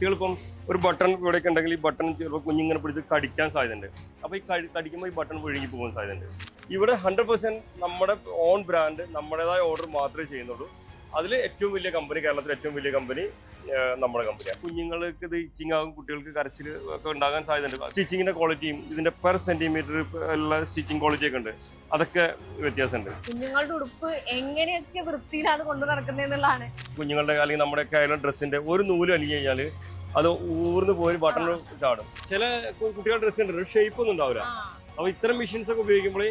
കുട്ടികൾക്കും ഒരു ബട്ടൺ ഇവിടെയൊക്കെ ഉണ്ടെങ്കിൽ ഈ ബട്ടൺ ചിലപ്പോൾ കുഞ്ഞിങ്ങനെ പിടിച്ച് കടിക്കാൻ സാധ്യതയുണ്ട്. അപ്പോൾ ഈ കടി കടിക്കുമ്പോൾ ഈ ബട്ടൺ ഒഴുകി പോകാൻ സാധ്യതയുണ്ട്. ഇവിടെ ഹൺഡ്രഡ് പെർസെന്റ് നമ്മുടെ ഓൺ ബ്രാൻഡ് നമ്മുടേതായ ഓർഡർ മാത്രമേ ചെയ്യുന്നുള്ളൂ. അതിൽ ഏറ്റവും വലിയ കമ്പനി കേരളത്തിലെ ഏറ്റവും വലിയ കമ്പനി നമ്മുടെ കമ്പനിയാണ് കുഞ്ഞുങ്ങൾക്ക് ഇത് ഇച്ചിങ് ആകും കുട്ടികൾക്ക് കരച്ചിൽ ഒക്കെ ഉണ്ടാകാൻ സാധ്യതയുണ്ട്. സ്റ്റിച്ചിങ്ങിന്റെ ക്വാളിറ്റിയും ഇതിന്റെ പെർ സെന്റിമീറ്റർ ഉള്ള സ്റ്റിച്ചിങ് ക്വാളിറ്റി ഒക്കെ ഉണ്ട്. അതൊക്കെ വ്യത്യാസമുണ്ട്. കുഞ്ഞുങ്ങളുടെ ഉടുപ്പ് എങ്ങനെയൊക്കെ വൃത്തിയിലാണ് കൊണ്ടു നടക്കുന്നതെന്നുള്ളതാണ് കുഞ്ഞുങ്ങളുടെ അല്ലെങ്കിൽ നമ്മുടെ ആയാലും ഡ്രസ്സിന്റെ ഒരു നൂൽ അലിഞ്ഞു കഴിഞ്ഞാൽ അത് ഊർന്ന് പോയി ബട്ടൺ ചാടും. ചില കുട്ടികളുടെ ഡ്രസ്സ് ഉണ്ട് ഷേപ്പ് ഒന്നും ഉണ്ടാവില്ല. അപ്പൊ ഇത്തരം മെഷീൻസ് ഒക്കെ ഉപയോഗിക്കുമ്പോൾ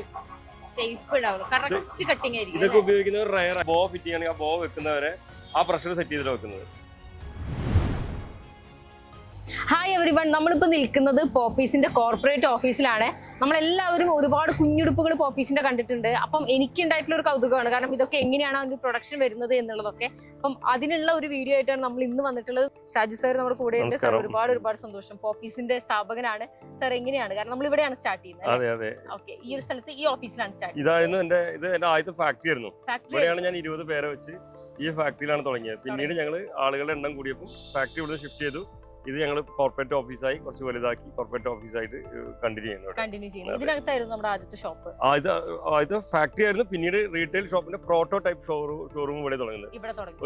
ഇതൊക്കെ ഉപയോഗിക്കുന്നവർ റയർ ബോ ഫിറ്റ് ചെയ്യുകയാണെങ്കിൽ ആ ബോ വെക്കുന്നവരെ ആ പ്രഷർ സെറ്റ് ചെയ്തിട്ട് വെക്കുന്നത്. ഹായ് എവറി വൺ നമ്മളിപ്പോൾ നിൽക്കുന്നത് പോപ്പീസിന്റെ കോർപ്പറേറ്റ് ഓഫീസിലാണ് നമ്മളെല്ലാവരും ഒരുപാട് കുഞ്ഞുടുപ്പുകൾ പോപ്പീസിന്റെ കണ്ടിട്ടുണ്ട്. അപ്പം എനിക്കുണ്ടായിട്ടുള്ള ഒരു കൗതുകമാണ്. കാരണം ഇതൊക്കെ എങ്ങനെയാണ് അതിന്റെ പ്രൊഡക്ഷൻ വരുന്നത് എന്നുള്ളതൊക്കെ. അപ്പം അതിനുള്ള ഒരു വീഡിയോ ആയിട്ടാണ് നമ്മൾ ഇന്ന് വന്നിട്ടുള്ളത്. ഷാജു സാർ നമ്മുടെ കൂടെ ഉണ്ട്. സാർ ഒരുപാട് ഒരുപാട് സന്തോഷം. പോപ്പീസിന്റെ സ്ഥാപകനാണ്. സാർ എങ്ങനെയാണ്? കാരണം നമ്മൾ ഇവിടെയാണ് സ്റ്റാർട്ട് ചെയ്യുന്നത് അതെ അതെ. ഓക്കെ ഈ ഒരു സ്ഥലത്ത് ഈ ഓഫീസിലാണ് സ്റ്റാർട്ട് ഇതായിരുന്നു എന്റെ ഇത് എന്റെ ആദ്യത്തെ ഫാക്ടറി ആയിരുന്നു. ഇവിടെയാണ് ഞാൻ ഇരുപത് പേരെ വെച്ച് ഈ ഫാക്ടറിയിലാണ് തുടങ്ങിയത്. പിന്നീട് ഞങ്ങൾ ആളുകളുടെ എണ്ണം കൂടിയപ്പോൾ ഫാക്ടറി ഇവിടുന്ന് ഷിഫ്റ്റ് ചെയ്തു. ഇത് ഞങ്ങൾ കോർപ്പറേറ്റ് ഓഫീസായി കുറച്ച് വലുതാക്കി കോർപ്പറേറ്റ് ഓഫീസായിട്ട് കണ്ടിന്യൂ ചെയ്യുന്നു ഇവിടെ. കണ്ടിന്യൂ ചെയ്യുന്നു. ഇതിനകത്തായിരുന്നു നമ്മുടെ ആദ്യത്തെ ഷോപ്പ് ഇത് ഇത് ഫാക്ടറി ആയിരുന്നു. പിന്നീട് റീറ്റെയിൽ ഷോപ്പിന്റെ പ്രോട്ടോ ടൈപ്പ് ഷോറൂം ഷോറൂം ഇവിടെ തുടങ്ങുന്നത്.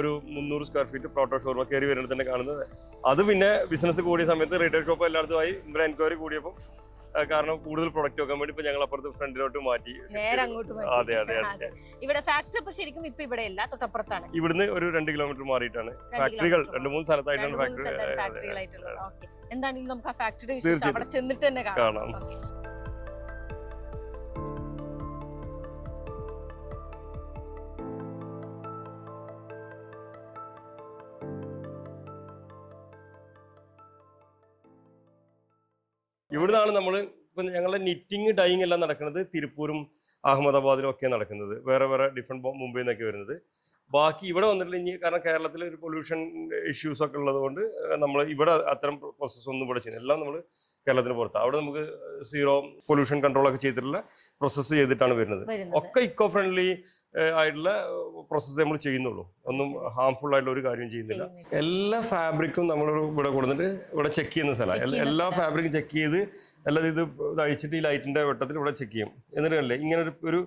ഒരു മുന്നൂറ് സ്ക്വയർ ഫീറ്റ് പ്രോട്ടോ ഷോറൂം കയറി വരുന്നത് തന്നെ കാണുന്നത്. അത് പിന്നെ ബിസിനസ് കൂടിയ സമയത്ത് റീറ്റെയിൽ ഷോപ്പ് എല്ലായിടത്തുമായി ഇവിടെ എൻക്വയറി കൂടിയപ്പോൾ കാരണം കൂടുതൽ പ്രൊഡക്റ്റ് വെക്കാൻ വേണ്ടി ഇപ്പൊ ഞങ്ങൾ അപ്പുറത്ത് ഫ്രണ്ടിലോട്ട് മാറ്റി നേരെ അങ്ങോട്ട് മാറ്റി. അതെ അതെ അതെ. ഇവിടെ ഫാക്ടറി ഇപ്പൊ ശരിക്കും ഇപ്പൊ ഇവിടെ ഇല്ല തൊട്ടപ്പുറത്താണ്. ഇവിടുന്ന് ഒരു രണ്ട് കിലോമീറ്റർ മാറിയിട്ടാണ്. ഫാക്ടറികൾ kilometer രണ്ട് മൂന്ന് സ്ഥലത്തായിട്ടാണ് രണ്ട് മൂന്ന് സ്ഥലത്താണ് ഫാക്ടറി ഫാക്ടറികളായിട്ടുള്ളത് ഓക്കെ എന്താണെങ്കിലും നമുക്ക് ആ ഫാക്ടറിയുടെ വിശേഷം തീർച്ചയായിട്ടും. അവിടെ ചെന്നിട്ട് തന്നെ കാണാം. കാണാം. Okay. ഇവിടുന്നാണ് നമ്മൾ ഇപ്പൊ ഞങ്ങളുടെ നിറ്റിങ് ഡൈയിങ് എല്ലാം നടക്കുന്നത് തിരുപ്പൂരും അഹമ്മദാബാദിലും ഒക്കെ നടക്കുന്നത്. വേറെ വേറെ ഡിഫറെന്റ് മുംബൈയിൽ നിന്നൊക്കെ വരുന്നത്. ബാക്കി ഇവിടെ വന്നിട്ടില്ല. ഇനി കാരണം കേരളത്തിൽ ഒരു പൊല്യൂഷൻ ഇഷ്യൂസ് ഒക്കെ ഉള്ളത് കൊണ്ട് നമ്മൾ ഇവിടെ അത്തരം പ്രോസസ്സ് ഒന്നും ഇവിടെ ചെയ്യുന്നില്ല. എല്ലാം നമ്മൾ കേരളത്തിന് പുറത്ത്. അവിടെ നമുക്ക് സീറോ പൊല്യൂഷൻ കൺട്രോൾ ഒക്കെ ചെയ്തിട്ടുള്ള പ്രോസസ്സ് ചെയ്തിട്ടാണ് വരുന്നത്. ഒക്കെ ഇക്കോ ഫ്രണ്ട്ലി ആയിട്ടുള്ള പ്രോസസ്സ് നമ്മൾ ചെയ്യുന്നുള്ളൂ ഒന്നും ഹാംഫുൾ ആയിട്ടുള്ള ഒരു കാര്യം ചെയ്യുന്നില്ല. എല്ലാ ഫാബ്രിക്കും നമ്മൾ ഇവിടെ കൊടുത്തിട്ട് ഇവിടെ ചെക്ക് ചെയ്യുന്ന സ്ഥലമാണ് എല്ലാ. ഫാബ്രിക്കും ചെക്ക് ചെയ്ത് അല്ലാതെ ഇത് അഴിച്ചിട്ട് ഈ ലൈറ്റിന്റെ വെട്ടത്തിൽ ഇവിടെ ചെക്ക് ചെയ്യും എന്നിട്ടല്ലേ ഇങ്ങനെ ഒരു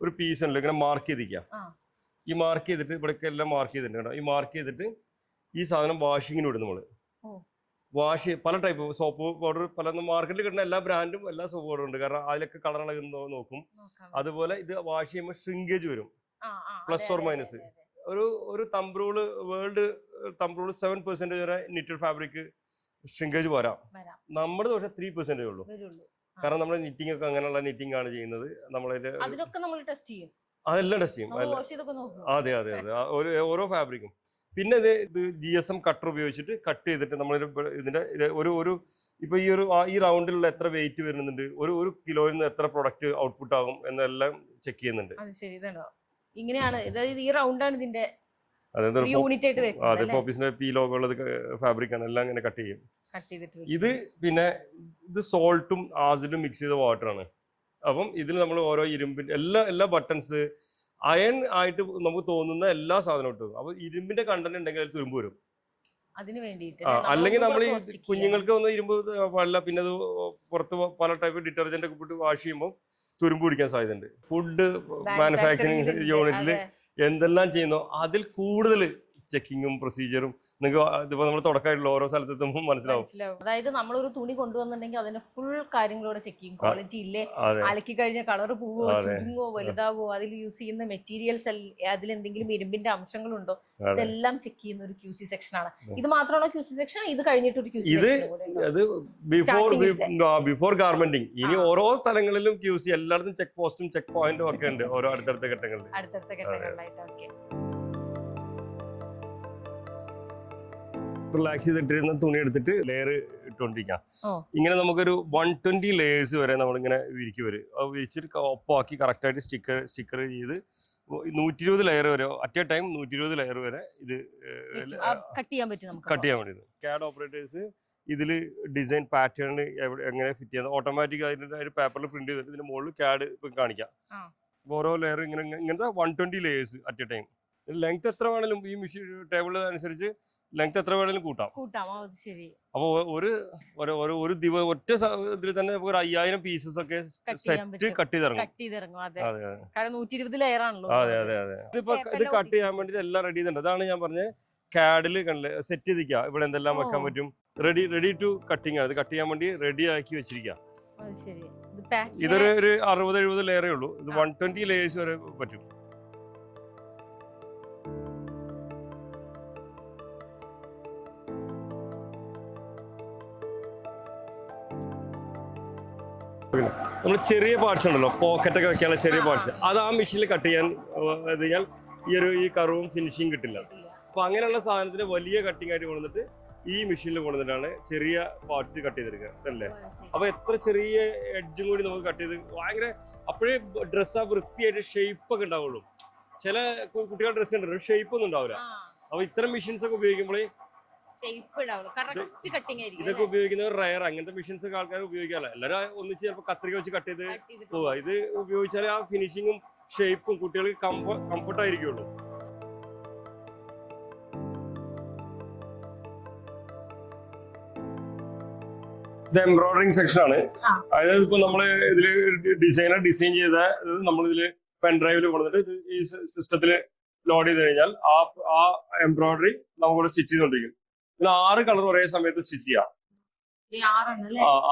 ഒരു പീസ് ഉണ്ടല്ലോ ഇങ്ങനെ മാർക്ക് ചെയ്തിരിക്കാം. ഈ മാർക്ക് ചെയ്തിട്ട് ഇവിടെയൊക്കെ എല്ലാം മാർക്ക് ചെയ്തിട്ടുണ്ട് കേട്ടോ. ഈ മാർക്ക് ചെയ്തിട്ട് ഈ സാധനം വാഷിങ്ങിന് വിടും നമ്മൾ. വാഷ് പല ടൈപ്പ് സോപ്പ് പൗഡർ പല മാർക്കറ്റിൽ കിട്ടുന്ന എല്ലാ ബ്രാൻഡും എല്ലാ സോപ്പ് പൗഡറും ഉണ്ട്. കാരണം അതിലൊക്കെ കളർ ഇളകുന്നോ നോക്കും. അതുപോലെ ഇത് വാഷ് ചെയ്യുമ്പോൾ ഷ്രിങ്കേജ് വരും. Plus or minus. ഒരു ഒരു thumb rule world thumb rule seven percentage വരെ നിറ്റഡ് ഫാബ്രിക് ഷ്രിങ്കേജ് വരാം. വരാം. നമ്മുടെ ദോഷം ത്രീ പെർസെന്റേജ് ഉള്ളൂ. കാരണം നമ്മുടെ നിറ്റിംഗ് ഒക്കെ അങ്ങനെയുള്ള നിറ്റിംഗ് ആണ് ചെയ്യുന്നത്. നമ്മളതിന്റെ അതെല്ലാം ടെസ്റ്റ് ചെയ്യും. അതെ അതെ അതെ. ഓരോ ഫാബ്രിക്കും പിന്നെ ഇത് ഇത് ജി എസ് എം കട്ടർ ഉപയോഗിച്ചിട്ട് കട്ട് ചെയ്തിട്ട് നമ്മൾ ഇതിന്റെ ഒരു ഒരു ഇപ്പൊ ഈ ഒരു ഈ റൗണ്ടിലുള്ള എത്ര വെയിറ്റ് വരുന്നുണ്ട്? ഒരു ഒരു കിലോയിൽ നിന്ന് എത്ര പ്രൊഡക്റ്റ് ഔട്ട്പുട്ട് ആകും എന്നെല്ലാം ചെക്ക് ചെയ്യുന്നുണ്ട്. അത് ശരി ഇതാണോ? ഇങ്ങനെയാണ് ഈ റൗണ്ടാണ് ഇതിന്റെ അതെ പോപ്പീസിന്റെ പി ലോഗോ ഉള്ളത് ഫാബ്രിക് ആണ്. എല്ലാം ഇങ്ങനെ കട്ട് ചെയ്യും. ഇത് പിന്നെ ഇത് സോൾട്ടും ആസിഡും മിക്സ് ചെയ്ത വാട്ടറാണ് അപ്പം ഇതിൽ നമ്മൾ ഓരോ ഇരുമ്പിന്റെ എല്ലാ എല്ലാ ബട്ടൺസ് അയൺ ആയിട്ട് നമുക്ക് തോന്നുന്ന എല്ലാ സാധനവും ഇട്ടു. അപ്പൊ ഇരുമ്പിന്റെ കണ്ടന്റ് ഉണ്ടെങ്കിൽ അതിൽ തുരുമ്പ് വരും. അതിന് വേണ്ടിയിട്ട് അല്ലെങ്കിൽ നമ്മൾ ഈ. കുഞ്ഞുങ്ങൾക്ക് ഒന്ന് ഇരുമ്പ് പാടില്ല പിന്നെ അത് പുറത്ത് പല ടൈപ്പ് ഡിറ്റർജന്റ് ഒക്കെ ഇട്ട് വാഷ് ചെയ്യുമ്പോൾ തുരുമ്പ് പിടിക്കാൻ സാധ്യതയുണ്ട്. ഫുഡ് മാനുഫാക്ചറിങ് യൂണിറ്റിൽ എന്തെല്ലാം ചെയ്യുന്നോ അതിൽ കൂടുതൽ ചെക്കിങ്ങും പ്രൊസീജിയറും നിങ്ങൾക്ക് ഇതിപ്പോ നമ്മൾ തുടക്കമായിട്ടുള്ള ഓരോ സ്ഥലത്തെത്തുമ്പോൾ മനസ്സിലാവും. അതായത് നമ്മൾ ഒരു തുണി കൊണ്ടുവന്നിട്ടുണ്ടെങ്കിൽ അതിന്റെ ഫുൾ കാര്യങ്ങളോടെ ചെക്ക് ചെയ്യും. ക്വാളിറ്റി ഇല്ലേ? അലക്കി കഴിഞ്ഞ കളർ പോവോ. ചുരുങ്ങോ വലുതാവോ അതിൽ യൂസ് ചെയ്യുന്ന മെറ്റീരിയൽസ് അതിൽ എന്തെങ്കിലും ഇരുമ്പിന്റെ അംശങ്ങളുണ്ടോ? ഇതെല്ലാം ചെക്ക് ചെയ്യുന്ന ഒരു ക്യൂ സി സെക്ഷൻ ആണ്. ഇത് മാത്രമാണോ ക്യൂ സി സെക്ഷൻ ഇത് കഴിഞ്ഞിട്ട് ഒരു ക്യൂ ഇത് അത് ബിഫോർ ബിഫോർ ഗാർമെന്റിങ് ഇനി ഓരോ സ്ഥലങ്ങളിലും ക്യൂ സി എല്ലായിടത്തും ചെക്ക് പോസ്റ്റും ചെക്ക് പോയിന്റും ഒക്കെ ഉണ്ട്. ഓരോ അടുത്തടുത്ത ഘട്ടങ്ങളിൽ അടുത്തടുത്ത ഘട്ടങ്ങളിലായിട്ട്. ഓക്കെ റിലാക്സ് ചെയ്തിട്ടിരുന്ന തുണി എടുത്തിട്ട് ലെയർ ഇട്ടുകൊണ്ടിരിക്കാം ഇങ്ങനെ നമുക്കൊരു വൺ ട്വന്റി ലേയേഴ്സ് വരെ നമ്മളിങ്ങനെ വിരിക്കും വരും. അത് വിരിച്ചിട്ട് ഒപ്പാക്കി കറക്റ്റായിട്ട് സ്റ്റിക്കർ സ്റ്റിക്കർ ചെയ്ത് നൂറ്റി ഇരുപത് ലെയർ വരെ അറ്റ് എ ടൈം നൂറ്റി ഇരുപത് ലെയർ വരെ ഇത് കട്ട് ചെയ്യാൻ പറ്റും കട്ട് ചെയ്യാൻ വേണ്ടി ക്യാഡ് ഓപ്പറേറ്റേഴ്സ് ഇതിൽ ഡിസൈൻ പാറ്റേൺ എങ്ങനെ ഫിറ്റ് ചെയ്യുന്നത് ഓട്ടോമാറ്റിക് അതിന്റെ പേപ്പറിൽ പ്രിന്റ് ചെയ്തിട്ട് ഇതിന്റെ മുകളിൽ ക്യാഡ് ഇപ്പം കാണിക്കാം. ഓരോ ലെയർ ഇങ്ങനെ ഇങ്ങനത്തെ one twenty layers at a time length എത്ര വേണമെങ്കിലും ഈ മെഷീൻ ടേബിൾ അനുസരിച്ച് ലെങ്ത് എത്ര വേണേലും കൂട്ടാം. കൂട്ടാമോ ശരി. അപ്പോൾ ഒരു ഒരു ഒരു ഒരു ദിവസം ഒറ്റ ഇതിൽ തന്നെ ഒരു അയ്യായിരം പീസസ് ഒക്കെ സെറ്റ്. കട്ട് ചെയ്തിറങ്ങും. കട്ട് ചെയ്തിറങ്ങും അതെ. കാരണം നൂറ്റി ഇരുപത് ലെയർ ആണല്ലോ. അതെ അതെ അതെ. ഇതിപ്പോ ഇത് കട്ട് ചെയ്യാൻ വേണ്ടി എല്ലാം റെഡി ചെയ്തിട്ടുണ്ട്. അതാണ് ഞാൻ പറഞ്ഞത്. കാഡിൽ കണ്ടില്ലേ സെറ്റ് ചെയ്തിരിക്കുക ഇവിടെ എന്തെല്ലാം വെക്കാൻ പറ്റും. റെഡി റെഡി ടു കട്ടിങ് ആണ്. ഇത് കട്ട് ചെയ്യാൻ വേണ്ടി റെഡി ആക്കി വെച്ചിരിക്കുക ഇതൊരു ഒരു അറുപത് എഴുപത് ലെയറേ ഉള്ളൂ. ഇത്. വൺ ട്വന്റി ലേയേഴ്സ് വരെ പറ്റും. നമ്മൾ ചെറിയ പാർട്സ് ഉണ്ടല്ലോ. പോക്കറ്റൊക്കെ വെക്കാനുള്ള ചെറിയ പാർട്സ് അത് ആ മെഷീനിൽ കട്ട് ചെയ്യാൻ കഴിഞ്ഞാൽ ഈ ഒരു ഈ കറുവും ഫിനിഷിങ് കിട്ടില്ല. അപ്പോൾ അപ്പൊ അങ്ങനെയുള്ള സാധനത്തിന് വലിയ കട്ടിങ് ആയിട്ട് കൊണ്ടുവന്നിട്ട് ഈ മെഷീനിൽ കൊണ്ടുവന്നിട്ടാണ് ചെറിയ പാർട്സ് കട്ട് ചെയ്തെടുക്കുക അല്ലേ അപ്പോൾ അപ്പൊ എത്ര ചെറിയ എഡ്ജും കൂടി നമുക്ക് കട്ട് ചെയ്ത് ഭയങ്കര അപ്പോഴേ ഡ്രസ്സ് ആ വൃത്തിയായിട്ട് ഷേപ്പ് ഒക്കെ ഉണ്ടാവുള്ളൂ. ചില കുട്ടികളുടെ ഡ്രസ്സ് ഉണ്ട് ഷേപ്പ് ഒന്നും ഉണ്ടാവില്ല. അപ്പോൾ അപ്പൊ ഇത്തരം മെഷീൻസ് ഒക്കെ ഉപയോഗിക്കുമ്പോൾ ആയിരിക്കും ഇതൊക്കെ ഉപയോഗിക്കുന്നവർ റയർ അങ്ങനത്തെ മെഷീൻസ് ഒക്കെ ആൾക്കാർ ഉപയോഗിക്കാറില്ല? എല്ലാവരും ഒന്നിച്ച് ചിലപ്പോൾ കത്രിക വെച്ച് കട്ട് ചെയ്ത് പോവാ പോവുക. ഇത് ഉപയോഗിച്ചാൽ ആ ഫിനിഷിങ്ങും ഷേപ്പും കുട്ടികൾക്ക് കംഫർട്ട് ആയിരിക്കുള്ളൂ. ഇത് എംബ്രോയിഡറിങ് സെക്ഷൻ ആണ്. അതായത് ഇപ്പൊ നമ്മൾ ഇതിൽ ഡിസൈനർ ഡിസൈൻ ചെയ്ത നമ്മൾ ഇതിൽ പെൻ ഡ്രൈവിൽ കൊണ്ടുവന്നിട്ട് ഈ സിസ്റ്റത്തിൽ ലോഡ് ചെയ്ത് കഴിഞ്ഞാൽ ആ ആ എംബ്രോയിഡറി നമുക്കിവിടെ സ്റ്റിച്ച് ചെയ്തോണ്ടിരിക്കും ഇതിൽ ആറ് കളർ ഒരേ സമയത്ത് സ്റ്റിച്ച് ചെയ്യാം.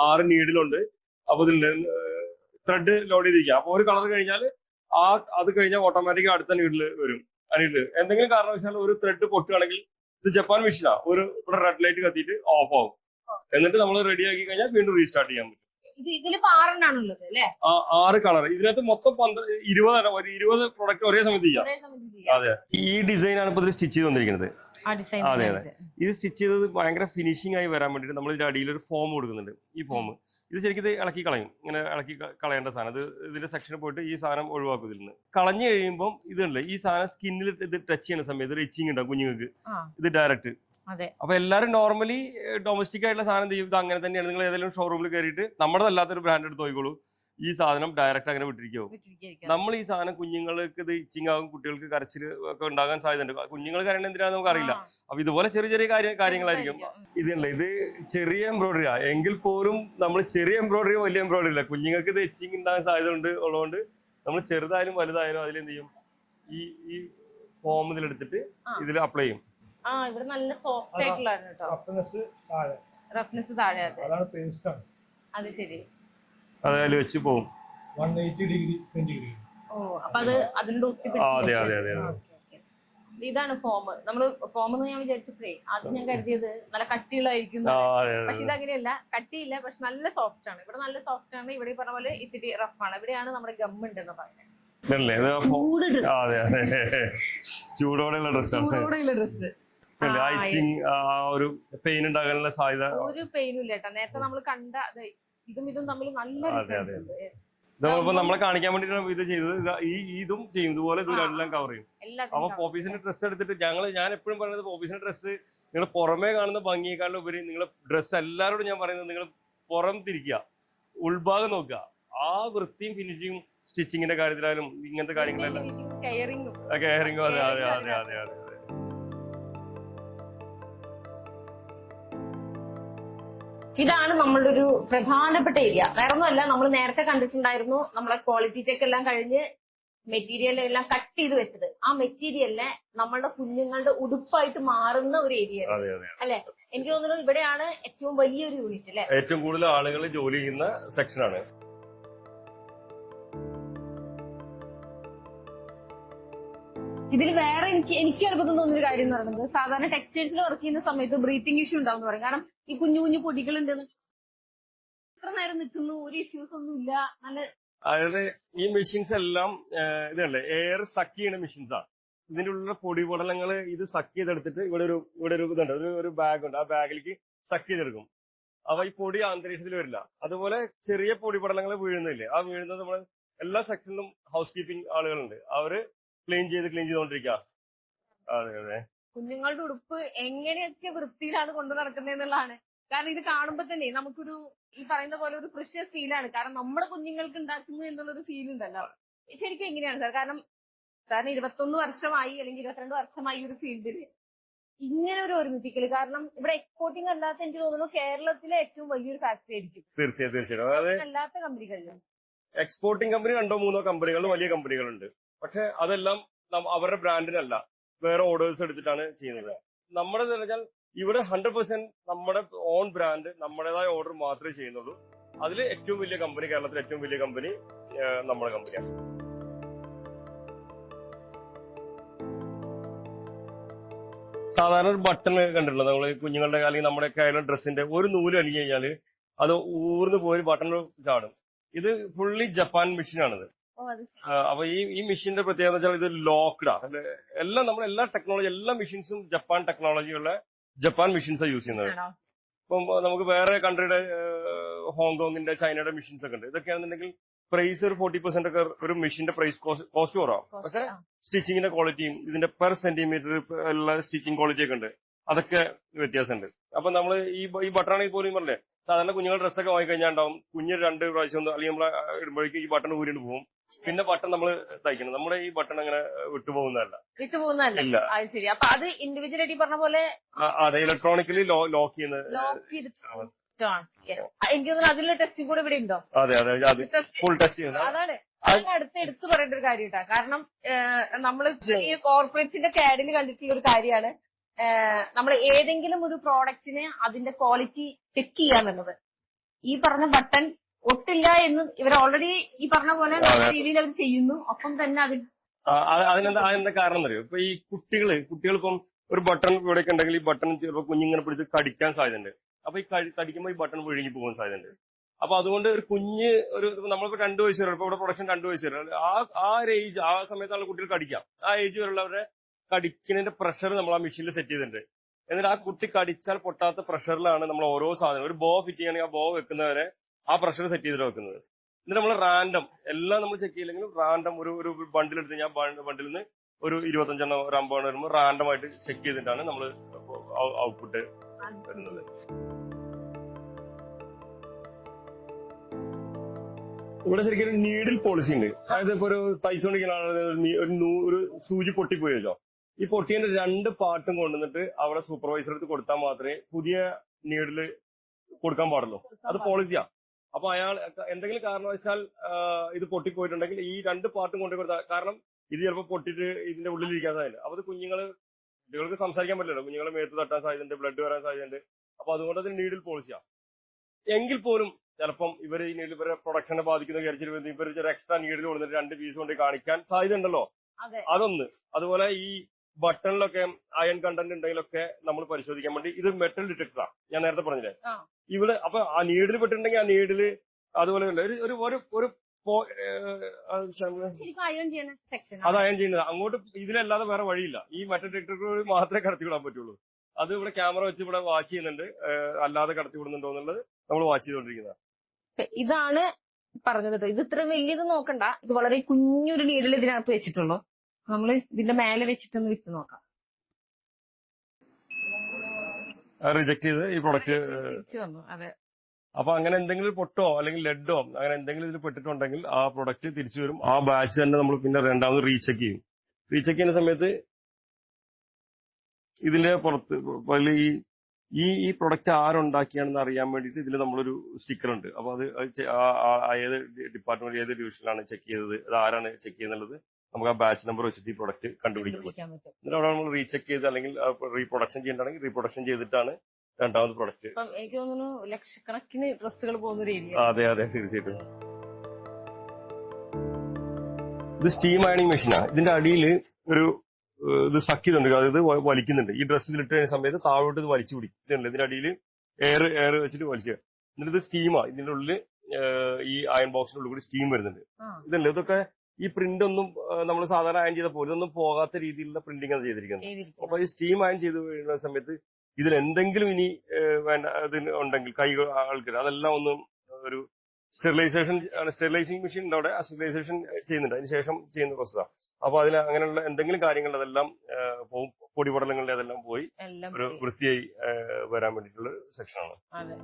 ആറ് നീഡിലുണ്ട്. അപ്പൊ ഇതിൽ ത്രെഡ് ലോഡ് ചെയ്തിരിക്കാം. അപ്പൊ ഒരു കളർ കഴിഞ്ഞാൽ ആ അത് കഴിഞ്ഞാൽ ഓട്ടോമാറ്റിക് അടുത്ത നീഡിൽ വരും. ആ നീഡിൽ എന്തെങ്കിലും കാരണവശാൽ ഒരു ത്രെഡ് പൊട്ടുകയാണെങ്കിൽ ഇത് ജപ്പാൻ മെഷീനാ ഒരു ഇവിടെ റെഡ് ലൈറ്റ് കത്തിയിട്ട് ഓഫ് ആവും. എന്നിട്ട് നമ്മൾ റെഡി ആക്കി കഴിഞ്ഞാൽ വീണ്ടും റീസ്റ്റാർട്ട് ചെയ്യാൻ പറ്റും. ഇത് ഇതിലിപ്പോ ആറെണ്ണാണുള്ളത് അല്ലേ? ആ ആറ് കളർ ഇതിനകത്ത് മൊത്തം പന്ത്രണ്ട് ഇരുപത് ഒരു ഇരുപത് പ്രൊഡക്റ്റ് ഒരേ സമയത്ത് ചെയ്യാം. അതെ. ഈ ഡിസൈൻ ആണ് ഇപ്പൊ ഇതിൽ സ്റ്റിച്ച് ചെയ്ത് വന്നിരിക്കുന്നത്. ഡിസൈൻ അതെ, അതെ. ഇത് സ്റ്റിച്ച് ചെയ്തത് ഭയങ്കര ഫിനിഷിംഗ് ആയി വരാൻ വേണ്ടിയിട്ട് നമ്മൾ ഇതിന്റെ അടിയിൽ ഒരു ഫോം കൊടുക്കുന്നുണ്ട്. ഈ ഫോം ഇത് ശരിക്കും ഇത് ഇളക്കി കളയും. ഇങ്ങനെ ഇളക്കി കളയേണ്ട സാധനം. ഇത് ഇതിന്റെ സെക്ഷനിൽ പോയിട്ട് ഈ സാധനം ഒഴിവാക്കും ഇതിൽ നിന്ന്. കളഞ്ഞു കഴിയുമ്പോൾ ഇതുണ്ട്. ഈ സാധനം സ്കിന്നിൽ ഇത് ടച്ച് ചെയ്യുന്ന സമയത്ത് ഒരു ഇച്ചിങ് ഉണ്ടാവും കുഞ്ഞുങ്ങൾക്ക്. ആ. ഇത് ഡയറക്റ്റ് അപ്പൊ എല്ലാരും നോർമലി ഡൊമസ്റ്റിക് ആയിട്ടുള്ള സാധനം ചെയ്യും? ഇത് അങ്ങനെ തന്നെയാണ്. നിങ്ങൾ ഏതെങ്കിലും ഷോറൂമിൽ കയറിയിട്ട് നമ്മുടെ അല്ലാത്തൊരു ബ്രാൻഡ് എടുത്ത് നോക്കിക്കോളൂ. ഈ സാധനം ഡയറക്റ്റ് അങ്ങനെ വിട്ടിരിക്കുമോ നമ്മൾ ഈ സാധനം കുഞ്ഞുങ്ങൾക്ക് ഇത് ഇച്ചിങ് ആകും കുട്ടികൾക്ക് കരച്ചിൽ ഒക്കെ ഉണ്ടാകാൻ സാധ്യതയുണ്ട്. കുഞ്ഞുങ്ങൾ കരയണ എന്തിനാണെന്ന് നമുക്ക് അറിയില്ല. അപ്പൊ ഇതുപോലെ ചെറിയ ചെറിയ കാര്യ കാര്യങ്ങളായിരിക്കും. ഇതല്ല ഇത് ചെറിയ എംബ്രോയിഡറി ആ. എങ്കിൽ പോലും നമ്മൾ ചെറിയ എംബ്രോയിഡറി വലിയ എംബ്രോയിഡറി ഇല്ല. കുഞ്ഞുങ്ങൾക്ക് ഇത് എച്ചിങ് ഉണ്ടാകാൻ സാധ്യത ഉണ്ട് ഉള്ളതുകൊണ്ട് നമ്മൾ ചെറുതായാലും വലുതായാലും അതിലെന്ത് ചെയ്യും? ഈ ഈ ഫോം ഇതിലെടുത്തിട്ട്. ഇതിൽ അപ്ലൈ ചെയ്യും. ആ ഇവിടെ നല്ല സോഫ്റ്റ് ആയിട്ടുള്ളതാണ് കേട്ടോ റഫ്നെസ് താഴെ. റഫ്നെസ് താഴെ അതെ. അതാണ് പേസ്റ്റ് ആണ്. അത് ശരി. അതായത് വെച്ച് പോകും വൺ എയ്റ്റി ഡിഗ്രി സെന്റിഗ്രേഡ് ഓ അപ്പൊ അത് അതിനോട് അതെ അതെ അതെ അതെ. ഇതാണ് ഫോം നമ്മൾ ഫോം എന്ന് ഞാൻ വിചാരിച്ചപ്പോഴേ ആദ്യം ഞാൻ കരുതിയത് നല്ല കട്ടിയുള്ളതായിരിക്കും പക്ഷെ ഇതങ്ങനെയല്ല. കട്ടിയില്ല പക്ഷെ നല്ല സോഫ്റ്റ് ആണ്. ഇവിടെ നല്ല സോഫ്റ്റ് ആണ്. ഇവിടെ പറഞ്ഞ പോലെ ഇത്തിരി റഫ് ആണ്. ഇവിടെയാണ് നമ്മുടെ ഗം ഉണ്ടെന്ന് പറയുന്നത്. അതെ ചൂടോടെയുള്ള ഡ്രസ്സാണ് ചൂടോടെയുള്ള ഡ്രസ് ആ ഒരു പെയിൻ ഉണ്ടാകാനുള്ള സാധ്യത ഒരു പെയിനും ഇല്ല കേട്ടോ നേരത്തെ നമ്മൾ കണ്ട ഇതും ഇതും തമ്മിൽ നല്ല ഡിഫറൻസ്. ഉണ്ട്. നമ്മളിപ്പോ നമ്മളെ കാണിക്കാൻ വേണ്ടിയിട്ടാണ് ഇത് ചെയ്തത്. ഈ ഇതും ചെയ്യും. ഇതുപോലെ ഇത് എല്ലാം കവർ ചെയ്യും. അപ്പൊ പോപ്പീസിന്റെ ഡ്രസ്സ് എടുത്തിട്ട് ഞങ്ങൾ ഞാൻ എപ്പോഴും പറയുന്നത് പോപ്പീസിന്റെ ഡ്രസ്സ് നിങ്ങൾ പുറമേ കാണുന്ന ഭംഗിയേക്കാളും ഉപരി നിങ്ങൾ ഡ്രസ്സ് എല്ലാവരോടും ഞാൻ പറയുന്നത് നിങ്ങൾ പുറം തിരിക്കുക. ഉൾഭാഗം നോക്കുക. ആ വൃത്തിയും ഫിനിഷിങ്ങും സ്റ്റിച്ചിങ്ങിന്റെ കാര്യത്തിലായാലും ഇങ്ങനത്തെ കാര്യങ്ങളെല്ലാം. കെയറിങ്ങും അതെ അതെ അതെ അതെ. ഇതാണ് നമ്മളുടെ ഒരു പ്രധാനപ്പെട്ട ഏരിയ വേറെ ഒന്നുമല്ല നമ്മൾ നേരത്തെ കണ്ടിട്ടുണ്ടായിരുന്നു നമ്മളെ ക്വാളിറ്റി ചെക്ക് എല്ലാം കഴിഞ്ഞ് മെറ്റീരിയൽ എല്ലാം കട്ട് ചെയ്ത് വെച്ചത്. ആ മെറ്റീരിയലിനെ നമ്മളുടെ കുഞ്ഞുങ്ങളുടെ ഉടുപ്പായിട്ട് മാറുന്ന ഒരു ഏരിയ അല്ലെ? എനിക്ക് തോന്നുന്നു ഇവിടെയാണ് ഏറ്റവും വലിയൊരു യൂണിറ്റ് അല്ലെ? ഏറ്റവും കൂടുതൽ ആളുകൾ ജോലി ചെയ്യുന്ന സെക്ഷനാണ് ഇതിൽ വേറെ എനിക്ക് എനിക്ക് അത്ഭുതം തോന്നുന്ന ഒരു കാര്യം എന്ന് പറയുന്നത് സാധാരണ ടെക്സ്റ്റൈൽസിൽ വർക്ക് ചെയ്യുന്ന സമയത്ത് ബ്രീത്തിങ് ഇഷ്യൂ ഉണ്ടാവും പറയും. കാരണം ഈ കുഞ്ഞു കുഞ്ഞു പൊടികൾ ഉണ്ടെന്ന് എത്ര നേരം നിൽക്കുന്നു ഒരു ഇഷ്യൂസ് ഒന്നും ഇല്ല. നല്ല അതായത് ഈ മെഷീൻസ് എല്ലാം ഇതല്ലേ എയർ സക്ക് ചെയ്യുന്ന മെഷീൻസ് ആണ് ഇതിന്റെ ഉള്ളിലെ പൊടിപടലങ്ങൾ ഇത് സക്ക് ചെയ്തെടുത്തിട്ട് ഇവിടെ ഒരു ഇവിടെ ഒരു ഇതുണ്ട്. ഒരു ഒരു ബാഗ് ഉണ്ട്. ആ ബാഗിലേക്ക് സക്ക് ചെയ്തെടുക്കും. അപ്പൊ ഈ പൊടി അന്തരീക്ഷത്തിൽ വരില്ല. അതുപോലെ ചെറിയ പൊടി പടലങ്ങൾ വീഴുന്നില്ലേ? ആ വീഴുന്നത് നമ്മൾ എല്ലാ സെക്ഷനിലും ഹൗസ് കീപ്പിംഗ് ആളുകളുണ്ട്. അവർ ക്ലീൻ ചെയ്ത് ക്ലീൻ ചെയ്തോണ്ടിരിക്കാ. അതെ അതെ. കുഞ്ഞുങ്ങളുടെ ഉടുപ്പ് എങ്ങനെയൊക്കെ വൃത്തിയിലാണ് കൊണ്ടു നടക്കുന്നത് എന്നുള്ളതാണ്. കാരണം ഇത് കാണുമ്പോ തന്നെ നമുക്കൊരു ഈ പറയുന്ന പോലെ ഒരു പ്രഷ്യസ് ഫീലാണ് കാരണം നമ്മുടെ കുഞ്ഞുങ്ങൾക്ക് ഉണ്ടാക്കുന്നു എന്നുള്ളൊരു ഫീൽ ഉണ്ടല്ലോ. ശരിക്കും എങ്ങനെയാണ് സാർ കാരണം സാറിന് ഇരുപത്തൊന്ന് വർഷമായി അല്ലെങ്കിൽ ഇരുപത്തിരണ്ട് വർഷമായി ഒരു ഫീൽഡിൽ ഇങ്ങനെ ഒരു ഒരുമിപ്പിക്കൽ. കാരണം ഇവിടെ എക്സ്പോർട്ടിംഗ് അല്ലാത്ത എനിക്ക് തോന്നുന്നു കേരളത്തിലെ ഏറ്റവും വലിയൊരു ഫാക്ടറി ആയിരിക്കും. തീർച്ചയായും തീർച്ചയായും. അല്ലാത്ത കമ്പനികളിലും എക്സ്പോർട്ടിംഗ് കമ്പനി രണ്ടോ മൂന്നോ കമ്പനികൾ വലിയ കമ്പനികളുണ്ട് പക്ഷെ അതെല്ലാം അവരുടെ ബ്രാൻഡിനല്ല. വേറെ ഓർഡേഴ്സ് എടുത്തിട്ടാണ് ചെയ്യുന്നത്. നമ്മുടെ പറഞ്ഞാൽ ഇവിടെ ഹൺഡ്രഡ് പെർസെന്റ് നമ്മുടെ ഓൺ ബ്രാൻഡ് നമ്മുടേതായ ഓർഡർ മാത്രമേ ചെയ്യുന്നുള്ളൂ. അതിൽ ഏറ്റവും വലിയ കമ്പനി കേരളത്തിലെ ഏറ്റവും വലിയ കമ്പനി നമ്മുടെ കമ്പനിയാണ് സാധാരണ ഒരു ബട്ടൺ കണ്ടിട്ടുള്ളത് നമ്മൾ കുഞ്ഞുങ്ങളുടെ അല്ലെങ്കിൽ നമ്മുടെ കയ്യിലുള്ള ഡ്രസ്സിന്റെ ഒരു നൂൽ അലിഞ്ഞു കഴിഞ്ഞാൽ അത് ഊർന്ന് പോയി ബട്ടൺ ചാടും. ഇത് ഫുള്ളി ജപ്പാൻ മെഷീനാണിത് അപ്പൊ ഈ ഈ മെഷീന്റെ പ്രത്യേകത വെച്ചാൽ ഇത് ലോക്ക്ഡാ. എല്ലാം നമ്മൾ എല്ലാ ടെക്നോളജി എല്ലാ മെഷീൻസും ജപ്പാൻ ടെക്നോളജിയുള്ള ജപ്പാൻ മെഷീൻസാണ് യൂസ് ചെയ്യുന്നത്. ഇപ്പം നമുക്ക് വേറെ കൺട്രിയുടെ ഹോങ്കോങ്ങിന്റെ ചൈനയുടെ മെഷീൻസ് ഒക്കെ ഉണ്ട്. ഇതൊക്കെയാണെന്നുണ്ടെങ്കിൽ പ്രൈസ് ഒരു ഫോർട്ടി പെർസെന്റ് ഒക്കെ ഒരു മെഷീന്റെ പ്രൈസ് കോസ്റ്റ് കുറവാണ് പക്ഷെ സ്റ്റിച്ചിങ്ങിന്റെ ക്വാളിറ്റിയും ഇതിന്റെ പെർ സെന്റിമീറ്റർ ഉള്ള സ്റ്റിച്ചിങ് ക്വാളിറ്റി ഒക്കെ ഉണ്ട്. അതൊക്കെ വ്യത്യാസമുണ്ട്. അപ്പൊ നമ്മൾ ഈ ഈ ബട്ടൺ ആണെങ്കിൽ പോലും പറഞ്ഞേ സാധാരണ കുഞ്ഞുങ്ങൾ ഡ്രസ്സൊക്കെ വാങ്ങിക്കഴിഞ്ഞാൽ ഉണ്ടാവും. കുഞ്ഞ് രണ്ട് പ്രാവശ്യം ഒന്ന് അല്ലെങ്കിൽ നമ്മൾ ഇടുമ്പോഴേക്കും ഈ ബട്ടൺ ഊരിട്ട് പോകും പിന്നെ ബട്ടൺ നമ്മൾ തയ്ക്കണം. നമ്മുടെ ഈ ബട്ടൺ അങ്ങനെ വിട്ടുപോകുന്നതല്ല. വിട്ടുപോകുന്നതല്ല. ഇല്ല. അത് ശരി. അപ്പൊ അത് ഇൻഡിവിജ്വൽ ആയിട്ട് ഈ പറഞ്ഞ പോലെ ആ, അതെ ഇലക്ട്രോണിക്കലി ലോക്ക് ചെയ്യുന്ന ലോക്ക് ചെയ്തിട്ടാണ് എനിക്ക് തോന്നുന്നു അതിലുള്ള ടെസ്റ്റും കൂടെ ഇവിടെ ഉണ്ടോ? അതെ അതെ അത് ഫുൾ ടെസ്റ്റ് ചെയ്യുന്നത് അതാണ്. അത് അടുത്ത് എടുത്തു പറയേണ്ട ഒരു കാര്യം കേട്ടോ കാരണം നമ്മൾ ഈ കോർപ്പറേറ്റ്സിന്റെ കാഡിൽ കണ്ടിട്ടുള്ള ഒരു കാര്യമാണ്. നമ്മൾ ഏതെങ്കിലും ഒരു പ്രോഡക്റ്റിന് അതിന്റെ ക്വാളിറ്റി ചെക്ക് ചെയ്യാന്നുള്ളത്. ഈ പറഞ്ഞ ബട്ടൺ ഒട്ടില്ല എന്ന് ഇവർ ഓൾറെഡി ഈ പറഞ്ഞ പോലെ നല്ല രീതിയിൽ അവർ ചെയ്യുന്നു. ഒപ്പം തന്നെ അതിൽ അതിനെന്താ അത് അതിനെന്താ കാരണം അറിയോ? ഇപ്പൊ ഈ കുട്ടികൾ കുട്ടികൾ ഇപ്പം ഒരു ബട്ടൺ ഇവിടെ ഉണ്ടെങ്കിൽ ഈ ബട്ടൺ ചിലപ്പോൾ കുഞ്ഞിങ്ങനെ പിടിച്ച് കടിക്കാൻ സാധ്യതയുണ്ട്. അപ്പൊ ഈ കടി- കടിക്കുമ്പോൾ ഈ ബട്ടൺ വിഴുങ്ങി പോകാൻ സാധ്യതയുണ്ട്. അപ്പൊ അതുകൊണ്ട് ഒരു കുഞ്ഞ് ഒരു നമ്മളിപ്പോ രണ്ടു വയസ്സ് വരെ ഇപ്പൊ ഇവിടെ പ്രൊഡക്ഷൻ രണ്ടു വയസ്സ് വരെ ആ ആ ഒരു ഏജ് ആ സമയത്താണ് കുട്ടികൾ കടിക്കാം. ആ ഏജ് വരെയുള്ളവരെ കടിക്കുന്നതിന്റെ പ്രഷർ നമ്മൾ ആ മെഷീനിൽ സെറ്റ് ചെയ്തിട്ടുണ്ട്. എന്നിട്ട് ആ കുട്ടി കടിച്ചാൽ പൊട്ടാത്ത പ്രഷറിലാണ് നമ്മൾ ഓരോ സാധനം ഒരു ബോ ഫിറ്റ് ചെയ്യണമെങ്കിൽ ആ ബോ വെക്കുന്നവരെ ആ പ്രഷർ സെറ്റ് ചെയ്തിട്ട് വെക്കുന്നത്. എന്നിട്ട് നമ്മൾ റാൻഡം എല്ലാം നമ്മൾ ചെക്ക് ചെയ്യില്ലെങ്കിലും റാൻഡം ഒരു ഒരു ബണ്ടിൽ എടുത്ത് കഴിഞ്ഞാൽ ബണ്ടിൽ നിന്ന് ഒരു ഇരുപത്തഞ്ചെണ്ണം ഒരു അമ്പതെണ്ണം വരുമ്പോൾ റാൻഡം ആയിട്ട് ചെക്ക് ചെയ്തിട്ടാണ് നമ്മൾ ഔട്ട്പുട്ട് വരുന്നത്. ഇവിടെ ശരിക്കും നീഡിൽ പോളിസി ഉണ്ട്. അതായത് ഇപ്പൊ ഒരു തയ്ച്ചുകൊണ്ടിരിക്കുന്ന കൊണ്ടിരിക്കുന്ന ഒരു സൂചി പൊട്ടിപ്പോയി വെച്ചോ ഈ പൊട്ടിയതിന്റെ രണ്ട് പാട്ടും കൊണ്ടുവന്നിട്ട് അവിടെ സൂപ്പർവൈസർ എടുത്ത് കൊടുത്താൽ മാത്രമേ പുതിയ നീഡിൽ കൊടുക്കാൻ പാടുള്ളൂ. അത് പോളിസിയാ അപ്പൊ അയാൾ എന്തെങ്കിലും കാരണവശാൽ ഇത് പൊട്ടിപ്പോയിട്ടുണ്ടെങ്കിൽ ഈ രണ്ട് പാർട്ടും കൊണ്ടുപോയി കൊടുത്താൽ കാരണം ഇത് ചിലപ്പോൾ പൊട്ടിട്ട് ഇതിന്റെ ഉള്ളിൽ ഇരിക്കാൻ സാധ്യത അപ്പൊ അത് കുഞ്ഞുങ്ങൾ കുട്ടികൾക്ക് സംസാരിക്കാൻ പറ്റില്ലല്ലോ. കുഞ്ഞുങ്ങളെ മേത്ത് തട്ടാൻ സാധ്യതയുണ്ട് ബ്ലഡ് വരാൻ സാധ്യതയുണ്ട്. അപ്പൊ അതുകൊണ്ട് അതിന് നീഡിൽ പോളിസിയാ എങ്കിൽ പോലും ചിലപ്പം ഇവർ ഈ നീഡിൽ ഇവരെ പ്രൊഡക്ഷനെ ബാധിക്കുന്ന വിചാരിച്ചിട്ട് ഇവർ ചില എക്സ്ട്രാ നീഡിൽ കൊടുത്തിട്ട് രണ്ട് പീസ് കൊണ്ട് കാണിക്കാൻ സാധ്യത ഉണ്ടല്ലോ അതൊന്ന്. അതുപോലെ ഈ ബട്ടണിലൊക്കെ അയൺ കണ്ടന്റ് ഉണ്ടെങ്കിലൊക്കെ നമ്മൾ പരിശോധിക്കാൻ വേണ്ടി ഇത് മെറ്റൽ ഡിറ്റക്ടറാണ് ഞാൻ നേരത്തെ പറഞ്ഞില്ലേ? ഇവിടെ അപ്പൊ ആ നീഡിൽ പെട്ടിട്ടുണ്ടെങ്കിൽ ആ നീഡിൽ അതുപോലെ. ഒരു ഒരു ഒരു അത് അയൺ ചെയ്യുന്നത്. അങ്ങോട്ട് ഇതിലല്ലാതെ വേറെ വഴിയില്ല. ഈ മെറ്റൽ ഡിറ്റക്ടർ മാത്രമേ കടത്തി വിടാൻ പറ്റുള്ളൂ. അത് ഇവിടെ ക്യാമറ വെച്ച് ഇവിടെ വാച്ച് ചെയ്യുന്നുണ്ട്. അല്ലാതെ കടത്തി വിടുന്നുണ്ടോ എന്നുള്ളത് നമ്മൾ വാച്ച് ചെയ്തുകൊണ്ടിരിക്കുന്നത്. ഇതാണ് പറഞ്ഞത്. ഇത് ഇത്ര വലിയത് നോക്കണ്ട. ഇത് വളരെ കുഞ്ഞൊരു നീഡിൽ ഇതിനകത്ത് വെച്ചിട്ടുള്ളൂ. നമ്മൾ ഇതിന്റെ മേലെ വെച്ചിട്ടൊന്ന് വിത്ത് നോക്കാം. റിജക്ട് ചെയ്ത് ഈ പ്രൊഡക്റ്റ് തിരിച്ചു വന്നു. അതെ. അപ്പൊ അങ്ങനെ എന്തെങ്കിലും പൊട്ടോ അല്ലെങ്കിൽ ലെഡോ അങ്ങനെ എന്തെങ്കിലും ഇതിൽ പെട്ടിട്ടുണ്ടെങ്കിൽ ആ പ്രൊഡക്റ്റ് തിരിച്ചു വരും. ആ ബാച്ച് തന്നെ നമ്മൾ പിന്നെ രണ്ടാമത് റീചെക്ക് ചെയ്യും. റീചെക്ക് ചെയ്യുന്ന സമയത്ത് ഇതിന്റെ പുറത്ത് ഈ ഈ ഈ പ്രൊഡക്റ്റ് ആരുണ്ടാക്കിയാണെന്ന് അറിയാൻ വേണ്ടിയിട്ട് ഇതിൽ നമ്മളൊരു സ്റ്റിക്കർ ഉണ്ട്. അപ്പൊ അത് ഏത് ഡിപ്പാർട്ട്മെന്റ് ഏത് ഡിവിഷനിലാണ് ചെക്ക് ചെയ്തത്? അത് ആരാണ് ചെക്ക് ചെയ്യുന്നുള്ളത് നമുക്ക് ആ ബാച്ച് നമ്പർ വെച്ചിട്ട് ഈ പ്രൊഡക്റ്റ് കണ്ടുപിടിക്കാൻ പറ്റും. എന്നിട്ട് അവിടെ നമ്മൾ റീചെക്ക് ചെയ്ത് അല്ലെങ്കിൽ റീപ്രൊഡക്ഷൻ ചെയ്യണ്ടെങ്കിൽ റീപ്രൊഡക്ഷൻ ചെയ്തിട്ടാണ് രണ്ടാമത് പ്രൊഡക്റ്റ് എനിക്ക് തോന്നുന്നു ലക്ഷക്കണക്കിന് ഡ്രസ്സുകൾ പോകുന്ന ഏരിയ അതെ അതെ തീർച്ചയായിട്ടും. ഇത് സ്റ്റീം അയണിങ് മെഷീനാ ഇതിന്റെ അടിയിൽ ഒരു ഇത് സക്ക് ചെയ്തുണ്ട് അതായത് വലിക്കുന്നുണ്ട്. ഈ ഡ്രസ്സിൽ ഇട്ട് കഴിഞ്ഞ സമയത്ത് താഴോട്ട് ഇത് വലിച്ചു പിടിക്കുന്നുണ്ട് ഇതിന്റെ അടിയിൽ എയർ എയർ വെച്ചിട്ട് വലിച്ചു. എന്നിട്ട് ഇത് സ്റ്റീമാ ഇതിന്റെ ഉള്ളിൽ ഈ അയൺ ബോക്സിന്റെ ഉള്ളിൽ കൂടി സ്റ്റീം വരുന്നുണ്ട്. ഇതല്ലേ ഇതൊക്കെ ഈ പ്രിന്റ് ഒന്നും നമ്മൾ സാധാരണ അയൺ ചെയ്ത പോലെ ഇതൊന്നും പോകാത്ത രീതിയിലുള്ള പ്രിന്റിംഗ് ആണ് ചെയ്തിരിക്കുന്നത്. അപ്പൊ ഈ സ്റ്റീം അയൺ ചെയ്ത് വീഴുന്ന സമയത്ത് ഇതിൽ എന്തെങ്കിലും ഇനി വേണ്ട ഇതിന് ഉണ്ടെങ്കിൽ കൈ ആൾക്കാർ അതെല്ലാം ഒന്ന് ഒരു സ്റ്റെറിലൈസേഷൻ സ്റ്റെറിലൈസിംഗ് മെഷീൻ ഉണ്ട് അവിടെ സ്റ്റെറിലൈസേഷൻ ചെയ്യുന്നുണ്ട്. അതിന് ശേഷം ചെയ്യുന്ന പ്രോസസ്സാണ് അപ്പൊ അതിൽ അങ്ങനെയുള്ള എന്തെങ്കിലും കാര്യങ്ങൾ അതെല്ലാം ഏഹ്, പൊടിപടലങ്ങളുടെ അതെല്ലാം പോയി ഒരു വൃത്തിയായി വരാൻ വേണ്ടിയിട്ടുള്ള സെക്ഷനാണ് അതെ.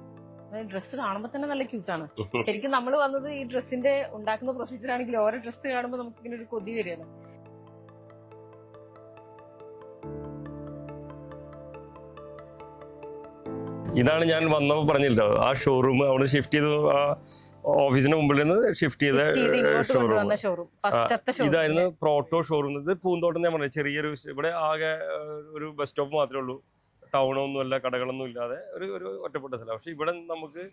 ഡ്രസ്സ് കാണുമ്പോ തന്നെ നല്ല ക്യൂട്ടാണ് ശരിക്കും നമ്മൾ വന്നത് ഈ ഡ്രസ്സിന്റെ ഉണ്ടാക്കുന്ന പ്രൊസീജിയർ ആണെങ്കിൽ ഓരോ ഡ്രസ്സ് കാണുമ്പോൾ നമുക്ക് ഇങ്ങനെ ഒരു കൊതി വരികയാണ്. ഇതാണ് ഞാൻ വന്നപ്പോൾ പറഞ്ഞില്ലോ ആ ഷോറൂം അവിടെ ഷിഫ്റ്റ് ചെയ്ത് ആ ഓഫീസിന് മുമ്പിൽ നിന്ന് ഷിഫ്റ്റ് ചെയ്ത ഷോറൂം ഇതായിരുന്നു പ്രോട്ടോ ഷോറൂം ഇത് പൂന്തോട്ടം ഞാൻ പറഞ്ഞത് ചെറിയൊരു ഇവിടെ ആകെ ഒരു ബസ് സ്റ്റോപ്പ് മാത്രമേ ഉള്ളൂ. ടൗണൊന്നും അല്ല കടകളൊന്നും ഇല്ലാതെ ഒരു ഒരു ഒറ്റപ്പെട്ട സ്ഥലം. പക്ഷെ ഇവിടെ നമുക്ക്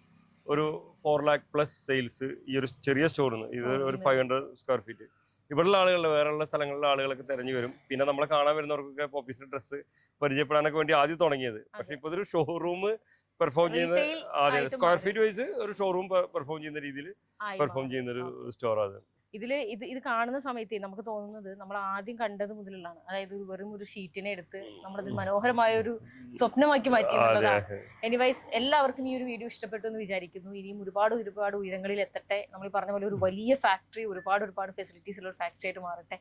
ഒരു ഫോർ ലാക്ക് പ്ലസ് സെയിൽസ് ഈ ഒരു ചെറിയ സ്റ്റോറിൽ നിന്ന് ഇത് ഒരു ഫൈവ് ഹൺഡ്രഡ് സ്ക്വയർ ഫീറ്റ് ഇവിടെയുള്ള ആളുകൾ വേറെയുള്ള സ്ഥലങ്ങളിലെ ആളുകളൊക്കെ തിരഞ്ഞു വരും. പിന്നെ നമ്മളെ കാണാൻ വരുന്നവർക്കൊക്കെ പോപ്പീസിന്റെ ഡ്രസ്സ് പരിചയപ്പെടാനൊക്കെ വേണ്ടി ആദ്യം തുടങ്ങിയത്. പക്ഷെ ഇപ്പൊ ഇതൊരു ഷോറൂം പെർഫോം ചെയ്യുന്ന അതെ സ്ക്വയർ ഫീറ്റ് വൈസ് ഒരു ഷോറൂം പെർഫോം ചെയ്യുന്ന രീതിയിൽ പെർഫോം ചെയ്യുന്ന ഒരു സ്റ്റോർ അത്. ഇതിൽ ഇത് ഇത് കാണുന്ന സമയത്ത് നമുക്ക് തോന്നുന്നത് നമ്മൾ ആദ്യം കണ്ടത് മുതലുള്ളതാണ്. അതായത് വെറും ഒരു ഷീറ്റിനെ എടുത്ത് നമ്മളത് മനോഹരമായ ഒരു സ്വപ്നമാക്കി മാറ്റി എനിവൈസ് എല്ലാവർക്കും ഈ ഒരു വീഡിയോ ഇഷ്ടപ്പെട്ടു എന്ന് വിചാരിക്കുന്നു. ഇനിയും ഒരുപാട് ഒരുപാട് ഉയരങ്ങളിൽ എത്തട്ടെ. നമ്മൾ പറഞ്ഞ പോലെ ഒരു വലിയ ഫാക്ടറി ഒരുപാട് ഒരുപാട് ഫെസിലിറ്റീസ് ഉള്ള ഒരു ഫാക്ടറി ആയിട്ട് മാറട്ടെ.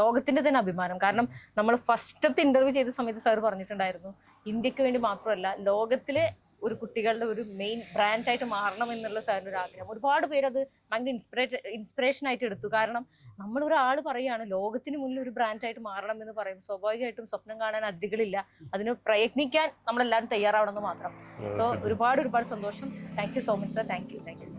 ലോകത്തിന്റെ തന്നെ അഭിമാനം. കാരണം നമ്മൾ ഫസ്റ്റത്തെ ഇന്റർവ്യൂ ചെയ്ത സമയത്ത് സാർ പറഞ്ഞിട്ടുണ്ടായിരുന്നു ഇന്ത്യയ്ക്ക് വേണ്ടി മാത്രമല്ല ലോകത്തിലെ ഒരു കുട്ടികളുടെ ഒരു മെയിൻ ബ്രാൻഡായിട്ട് മാറണം എന്നുള്ള സാറിന്റെ ഒരു ആഗ്രഹം. ഒരുപാട് പേര് അത് ഭയങ്കര ഇൻസ്പിറേറ്റ് ഇൻസ്പിറേഷൻ ആയിട്ട് എടുത്തു. കാരണം നമ്മൾ ഒരാൾ പറയുകയാണ് ലോകത്തിന് മുന്നിൽ ഒരു ബ്രാൻഡായിട്ട് മാറണം എന്ന് പറയും സ്വാഭാവികമായിട്ടും സ്വപ്നം കാണാൻ അതികളില്ല അതിന് പ്രയത്നിക്കാൻ നമ്മളെല്ലാവരും തയ്യാറാവണമെന്ന് മാത്രം. സോ ഒരുപാട് ഒരുപാട് സന്തോഷം. Thank you so much sir thank you thank you